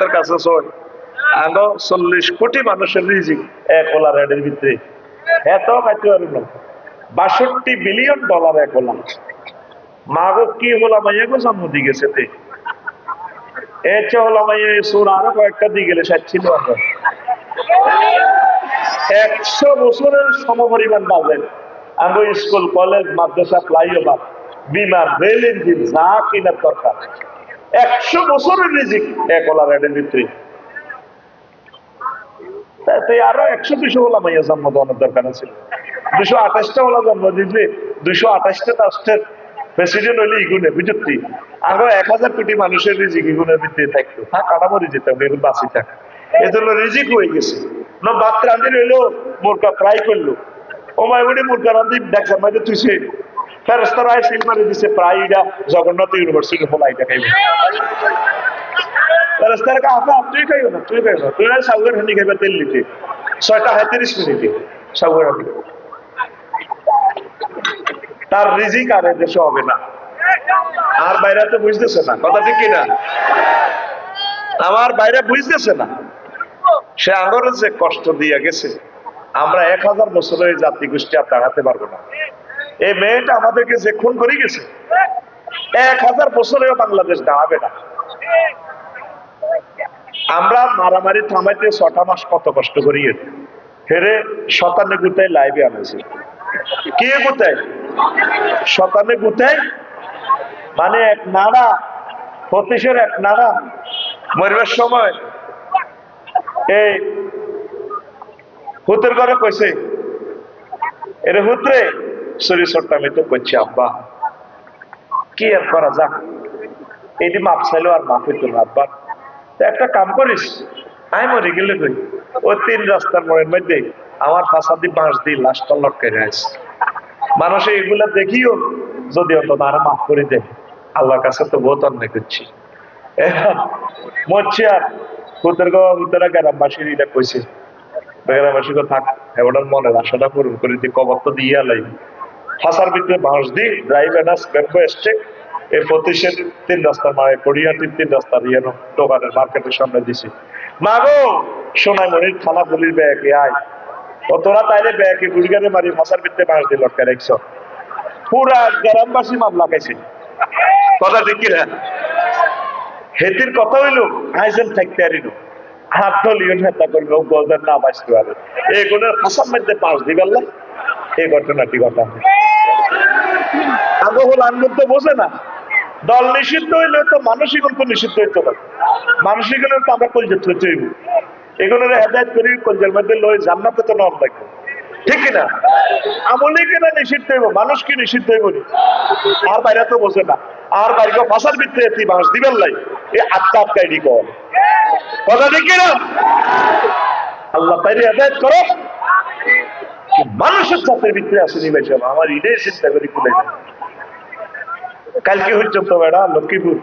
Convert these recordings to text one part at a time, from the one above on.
এতের কাছে আগে চল্লিশ কোটি মানুষের রিজিক এক ওলা রেডের ভিতরে। এত খাইতে বাষট্টি বিলিয়ন ডলার এক ওলা। মাগো কি হলা মাইয়াগো জন্ম দিয়ে মাইয়া সুর আরও কয়েকটা দিয়ে গেলে ষাট ছিল আমরা একশো বছরের সমপরিমাণ বাজেট আমি স্কুল, কলেজ, মাদ্রাসা, ফ্লাইওভার, বিমান রেল ইঞ্জিন, যা কিনার দরকার। একশো বছরের রিজিক। এক ওলা রেডের ভিতরে আরও একশো, দুশো ওলা মাইয়া জন্ম দেওয়ানোর দরকার আছে। দুশো আঠাশটা ওলা জন্ম দিলে দুশো আঠাশটা রাষ্ট্রের প্রেসিডেন্ট হইলে ইগুনে বুঝতি আরও এক হাজার কোটি মানুষের রিজিক ইগুনের ভিতরে থাকতো হ্যাঁ কাটামরি যেতাম এগুলো বাঁচি থাক। এজন্য রিজিক হয়ে গেছে। না, ভাত রান্ধি রইল মোরকা ফ্রাই করল। ও মাই বলি মোরকা রান্ধি দেখছেন মাঝে তুই সে ফেরস্তারা মারি দিছে জগন্নাথ ইউনিভার্সিটি ফলাইটা খাইবে ফেরস্তারা তুই না, তুই তুই হানি খাইবে তেল ছয়টা মিনিটে হানি তার রিজিক আর দেশে হবে না। আর বাইরে তো বুঝতেছে না, কথা ঠিক কিনা? আমার বাইরে বুঝতেছে না। সে আঙ্গরের যে কষ্ট দিয়ে গেছে, আমরা এক হাজার বছরের জাতি গোষ্ঠী আর দাঁড়াতে পারব না। এই মেয়েটা আমাদেরকে যে খুন করে গেছে, এক হাজার বছরেও বাংলাদেশ দাঁড়াবে না। আমরা মারামারি থামাইতে ছটা মাস কত কষ্ট করি ফেরে শতানে গুতায় লাইভে আনেছি। কে গুতায়? শতানে গুতায় মানে এক নাড়া পঁচিশের এক নাড়া মরবার সময়। এই হুতের ঘরে কইছে, এরে হুতরে শরীর সরটা আমি তো করছি আব্বা। কি আর করা যাক? এটি মাপ চাইলো আর মাপ হইতো আব্বা। একটা কাম করিস আমি মরে গেলে কই? ওই তিন রাস্তার মোড়ের মধ্যে আমার ফাঁসাদি বাঁশ দিয়ে লাশটা লটকে আছে মানুষ এগুলা দেখিও, যদি অন্তত আরও মাফ করে দেয়। আল্লাহর কাছে তো বহুত অন্যায় করছি। মরছি আর হুতের গাওয়া হুতেরা গ্রামবাসীর এটা কইছে। গ্রামবাসী থাক, এবার মনের আশাটা পূরণ করে দিয়ে কবর তো দিয়ে আলাই। ফাঁসার ভিতরে বাঁশ দি ড্রাইভ এনাস বেম্বো স্টেক এই পঁচিশের তিন রাস্তার মারে কড়িয়াটির তিন রাস্তার ইয়ে দোকানের মার্কেটের সামনে দিছি। মা গো সোনাইমণির থানা পুলিশ ব্যাগে আয় তোরা তাইলে ব্যাগে গুড়িগারে মারি ফাঁসার ভিতরে বাঁশ দিয়ে লটকা রেখছ। পুরা গ্রামবাসী মামলা খাইছে। কথা ঠিক কিনা হেতির কথা হইল আইসেন থাকতে আরিল। হাত ধলিও নেতা করবে, ও গজের না বাঁচতে পারে। এগুলোর ফাঁসার মধ্যে পাঁচ দিবেন এই ঘটনাটি ঘটা আগে হল আনন্দ বোঝে না। দল নিষিদ্ধ হইলে তো মানসিক তো নিষিদ্ধ হইতে পারে। মানসিক হলে তো আমরা কলজের থইতে হইব। এগুলোর হেদায়ত করি, কলজের মধ্যে লই জান্নাতে তো নর লাগবে। ঠিক না আমলে কেনা নিষিদ্ধ হইব? মানুষ কি নিষিদ্ধ হইব আর বাইরে তো বোঝে না। আর বাইরে ফাঁসার ভিত্তিতে তুই মানুষ দিবেন লাই এই আত্মা দি কর কথা ঠিক না আল্লাহ তাইরে হেদায়ত করো। মানুষের চাপের ভিতরে আসেনি সাহেব। আমার ইডে চিন্তা করি খুলে কালকে হচ্ছে তো বেড়া লক্ষ্মীপুর।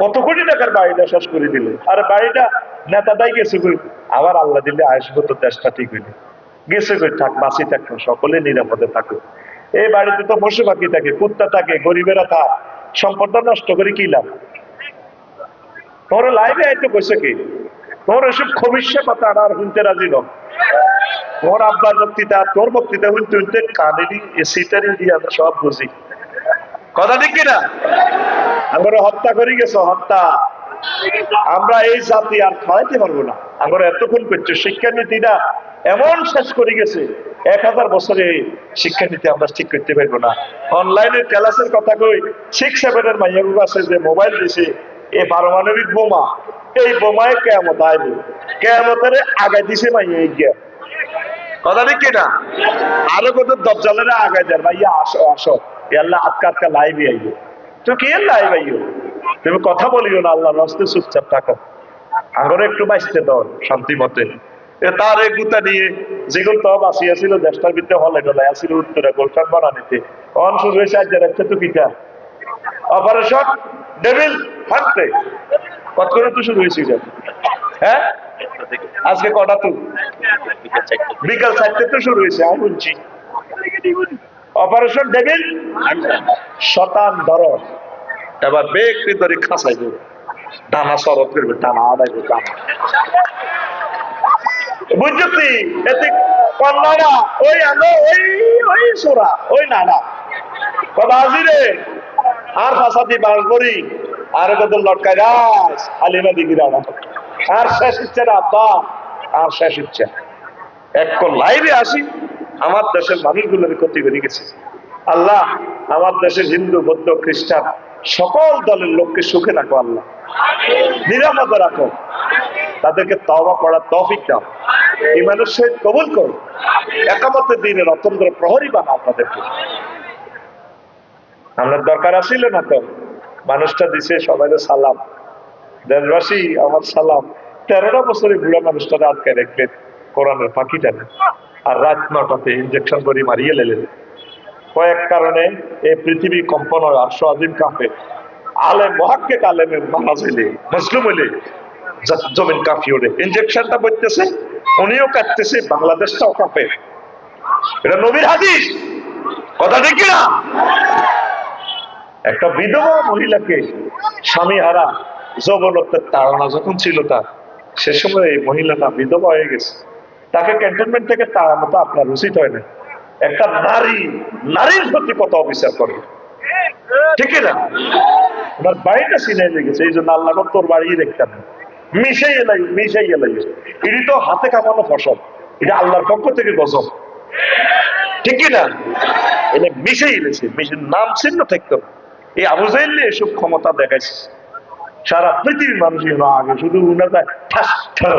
কত কোটি টাকার বাড়িটা শেষ করে দিল। আর বাড়িটা নেতাদাই গেছে কই? আবার আল্লাহ দিলে আসব তো দেশটা ঠিক হইলে। গেছে কই? থাক, বাঁচি থাকো, সকলে নিরাপদে থাকো এই বাড়িতে তো পশু পাখি থাকে, কুত্তা থাকে, গরিবেরা থাক। সম্পদটা নষ্ট করে কি লাভ? তোর লাইভে আইতে কইছে কি? তোর এসব খবিষ্যা কথা আর শুনতে রাজি নয়। তোর আব্বার বক্তৃতা, তোর বক্তৃতা শুনতে শুনতে কানেরই সিটারি দিয়ে আমরা সব বুঝি। কথা ঠিক কিনা? আমরা হত্যা করে গেছো হত্যা। আমরা এই জাতি আর খাওয়াইতে পারব না। আমরা এতক্ষণ করছি শিক্ষানীতিটা এমন শেষ করে গেছে এক হাজার বছরে শিক্ষানীতি আমরা ঠিক করতে পারব না। অনলাইনে ক্লাসের কথা কই সিক্স সেভেনের মাইয়াগুলো আছে যে মোবাইল দিছে এই পারমাণবিক বোমা। এই বোমায় কেমত আইবে। কেমতের আগায় দিছে মাইয়া এই গিয়া কথা ঠিক কিনা? আরও কত দপজালেরা আগায় দেয় ভাইয়া আসো আসো। আল্লাহ আটকা আটকা লাইভ আইবে তো কি লাইভ আইও? তুমি কথা বলিও না আল্লাহ রস্তে চুপচাপ থাকো। আগরে একটু বাঁচতে দাও শান্তি মতে। তার এই গুতা নিয়ে যেগুলো তো বাঁচিয়েছিল দেশটার ভিতরে হলে ডলাই আসছিল উত্তরে গোলফান বানানিতে। অন শুরু হয়েছে আজ যাচ্ছে তো কিটা অপারেশন ডেভিল হান্টে কত করে তো শুরু হয়েছিল? হ্যাঁ? আজকে কটা তো? বিকাল চারটে তো শুরু হয়েছে আমি বলছি। অপারেশন ডেভিল শতান ধর এবার বেগ ধরে খাসাই দেবে। টানা সরব করবে টানা আদায় বুঝছি এতে কন্যারা, ওই আনো ওই ওই সোরা, ওই নানা। রে? আর ফাঁসাদি বাঁশবরি আর কত লটকায় রাস আলিমা দিগিরা আর শেষ ইচ্ছে না আর শেষ ইচ্ছা এক লাইভে আসি। আমার দেশের মানুষগুলোর ক্ষতি করে গেছে। আল্লাহ, আমার দেশের হিন্দু, বৌদ্ধ, খ্রিস্টান, সকল দলের লোককে সুখে রাখো আল্লাহ। নিরাপদে রাখো। তাদেরকে তবা পড়ার তফিক দাও। ইমানের সহিত কবুল করো। একামতের দিনে রতন্দ্র প্রহরী বানাও তাদেরকে। আমরা দরকার আসিল না তো? মানুষটা দিছে সবাই সালাম। দেশবাসী, আমার সালাম। তেরোটা বছরে বুড়া মানুষটা আটকে রাখলেন কোরআনের পাখিটা আর রাত নটাতে ইঞ্জেকশন করে মারিয়ে লেলেন কয়েক কারণে এই পৃথিবী কম্পন হয়, আর আজিম কাঁপে আলেম মহাক্কে আলেমে মারা যাইলে, মুসলিম হইলে জমিন কাঁপি ওঠে ইঞ্জেকশনটা বলতেছে উনিও কাটতেছে, বাংলাদেশটাও কাঁপে। এটা নবীর হাদিস। কথা ঠিক না একটা বিধবা মহিলাকে স্বামী হারা, যৌবনত্বের তাড়না যখন ছিল তার, সে সময় এই মহিলাটা বিধবা হয়ে গেছে। তাকে ক্যান্টনমেন্ট থেকে তাড়ানো তো আপনার উচিত হয় না। একটা নারী নারীর প্রতি কত অবিচার করে। ঠিক না? ওনার বাড়িটা সিনাই লেগেছে এই জন্য আল্লাহ তোর বাড়ি দেখতাম মিশাই এলাই মিশাই এলাই। এটি তো হাতে কামানো ফসল। এটা আল্লাহর পক্ষ থেকে গজব। ঠিক না? এটা মিশাই এলেছে মিশে নাম চিহ্ন থাকতো। এই আবু জাইলে এসব ক্ষমতা দেখাইছে। সারা পৃথিবীর মানুষ আগে শুধু উনাটা ঠাস ঠাস,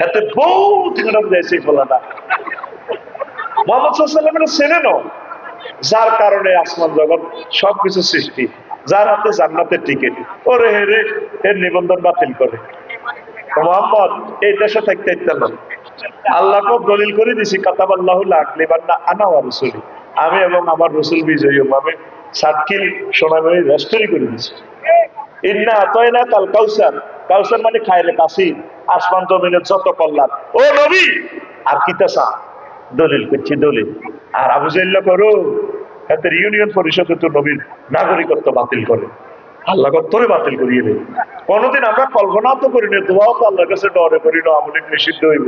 হাতে বহুত খারাপ যাইছে ফলাটা। মোহাম্মদ সাল্লামের চেনে ন যার কারণে আসমান জগৎ সবকিছু সৃষ্টি। যার হাতে জান্নাতের টিকিট ওরে হে রে এর নিবন্ধন বাতিল করে। মোহাম্মদ, এই দেশে থাকতে ইত্যা না আল্লাহকে দলিল করে দিছি কাতাব আল্লাহ আকলিবান্না আনা ওয়া রসুলি। আমি এবং আমার রসুল বিজয়ী আমি সাতকিল সোনামণি রেস্টরি করে দিছি। মানে আসমান জমিনের যত কল্যাণ ও নবী, আর দলিল করছি, দলিল। আর আবু করো ইউনিয়ন পরিষদে তো নবীর নাগরিকত্ব বাতিল করে। আল্লাহ বাতিল করিয়ে কোনোদিন আমরা কল্পনা তো করি না তো আল্লাহর কাছে ডরে করি নিষিদ্ধ হইব।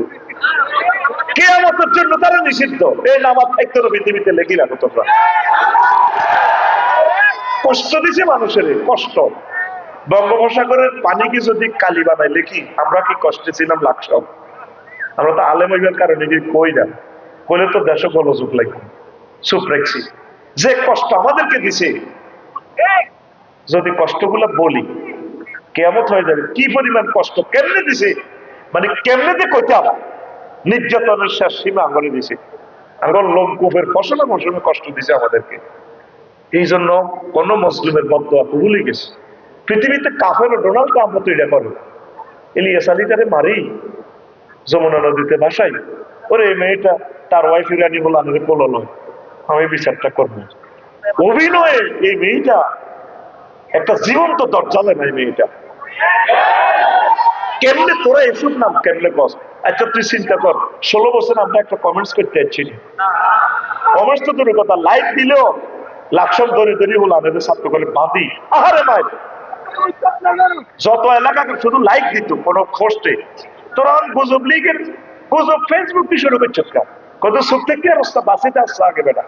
কে আমাদের জন্য তারা নিষিদ্ধ। এই নামাজ থাকতে পৃথিবীতে লেখি রাখো তোমরা। কষ্ট দিছে মানুষের, কষ্ট। বঙ্গোপসাগরের পানিকে যদি কালি বানাই লেখি আমরা কি কষ্টে ছিলাম লাকসব আমরা তো আলেম হইবার কারণে কি কই না? কইলে তো দেশ গোলযোগ লাগবে। চুপ রাখছি। যে কষ্ট আমাদেরকে দিছে, যদি কষ্টগুলো বলি কেমত হয়ে যাবে। কি পরিমাণ কষ্ট, কেমনে দিছে? মানে কেমনে দিয়ে কইতাম, নির্যাতনের শেষ সীমা আঙ্গলে দিছে। আঙ্গল লোমকূপের ফসলে মৌসুমে কষ্ট দিছে আমাদেরকে। এই জন্য কোন মুসলিমের বদয়া ভুলে গেছে। পৃথিবীতে কাফের ডোনাল্ড ট্রাম্প তো এটা করে। ইলিয়াস আলীটারে মারি, যমুনা নদীতে ভাসাই। ওরে এই মেয়েটা, তার ওয়াইফ ইরানি বলে আমাদের কোলো নয় আমি বিচারটা করব। অভিনয়ে এই মেয়েটা, একটা জীবন্ত দরজালে নাই মেয়েটা। কেমনে তোরা এসব নাম কেমনে কস? আচ্ছা তুই চিন্তা কর। ষোলো বছর আমরা একটা কমেন্টস করতে যাচ্ছি। কমেন্টস তো দূরের কথা। লাইক দিলেও, লাকসম ধরে ধরে বলে আমাদের ছাত্র করে বাঁধি আহারে মাই যত এলাকাকে শুধু লাইক দিত, কোনো পোস্টে তোরা গুজব লিগের গুজব ফেসবুক কি শুরু করছ কেন? কত সুখ থেকে অবস্থা? বাসিতে আসছে আগে বেটা।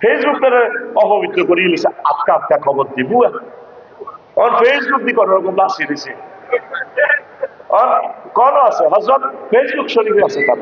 ফেসবুক তারা অপবিত্র করিয়ে লিখছে আটকা আটকা খবর দিব অন ফেসবুক দি কোন রকম বাসি দিছে। অন কোন আছে? হজরত ফেসবুক শরীফে আছে তার।